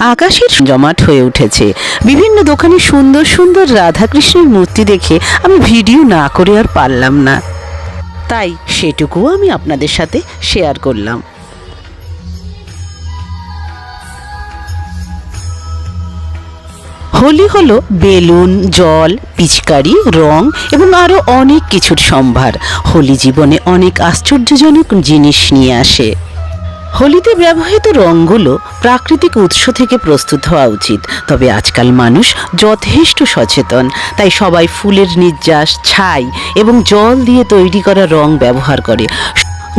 আকাশের জমাট হয়ে উঠেছে। বিভিন্ন দোকানে সুন্দর সুন্দর রাধাকৃষ্ণের মূর্তি দেখে আমি ভিডিও না করে আর পারলাম না। তাই সেটুকুও আমি আপনাদের সাথে শেয়ার করলাম। হোলি হলো বেলুন, জল, পিচকারি, রং এবং আরও অনেক কিছুর সম্ভার। হোলি জীবনে অনেক আশ্চর্যজনক জিনিস নিয়ে আসে। হোলিতে ব্যবহৃত রঙগুলো প্রাকৃতিক উৎস থেকে প্রস্তুত হওয়া উচিত। তবে আজকাল মানুষ যথেষ্ট সচেতন, তাই সবাই ফুলের নির্যাস, ছাই এবং জল দিয়ে তৈরি করা রং ব্যবহার করে।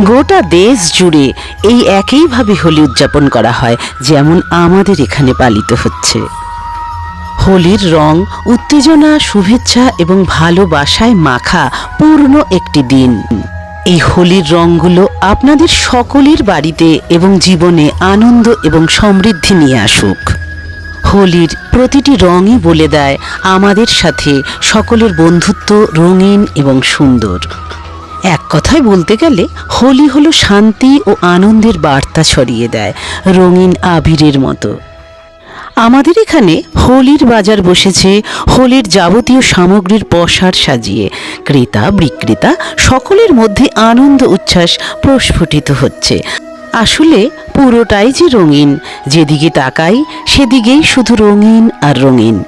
গোটা দেশ জুড়ে এই একইভাবে হোলি উদযাপন করা হয়, যেমন আমাদের এখানে পালিত হচ্ছে। হোলির রং উত্তেজনা, শুভেচ্ছা এবং ভালোবাসায় মাখা পূর্ণ একটি দিন। এই হোলির রঙগুলো আপনাদের সকলের বাড়িতে এবং জীবনে আনন্দ এবং সমৃদ্ধি নিয়ে আসুক। হোলির প্রতিটি রঙই বলে দেয় আমাদের সাথে সকলের বন্ধুত্ব রঙিন এবং সুন্দর। এক কথায় বলতে গেলে, হোলি হলো শান্তি ও আনন্দের বার্তা ছড়িয়ে দেয় রঙিন আবিরের মতো। আমাদের এখানে হোলির বাজার বসেছে, হোলির যাবতীয় সামগ্রীর পসার সাজিয়ে। ক্রেতা, বিক্রেতা সকলের মধ্যে আনন্দ, উচ্ছ্বাস প্রস্ফুটিত হচ্ছে। আসলে পুরোটাই যে রঙিন, যেদিকে তাকাই সেদিকেই শুধু রঙিন আর রঙিন।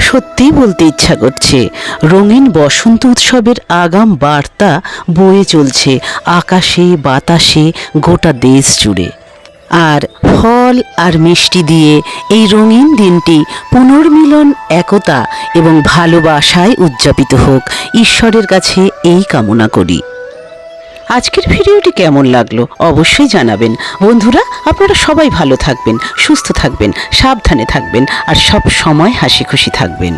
সত্যি বলতে ইচ্ছা করছে, রঙিন বসন্ত উৎসবের আগাম বার্তা বয়ে চলছে আকাশে, বাতাসে গোটা দেশ জুড়ে। আর ফল আর মিষ্টি দিয়ে এই রঙিন দিনটি পুনর্মিলন, একতা এবং ভালোবাসায় উদযাপিত হোক। ঈশ্বরের কাছে এই কামনা করি। আজকের ভিডিওটি কেমন লাগল অবশ্যই জানাবেন। বন্ধুরা, আপনারা সবাই ভালো থাকবেন, সুস্থ থাকবেন, সাবধানে থাকবেন আর সব সময় হাসি খুশি থাকবেন।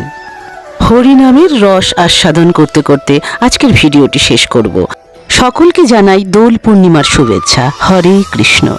হরিনামের রস আস্বাদন করতে করতে আজকের ভিডিওটি শেষ করব। সকলকে জানাই দোল পূর্ণিমার শুভেচ্ছা। হরে কৃষ্ণ।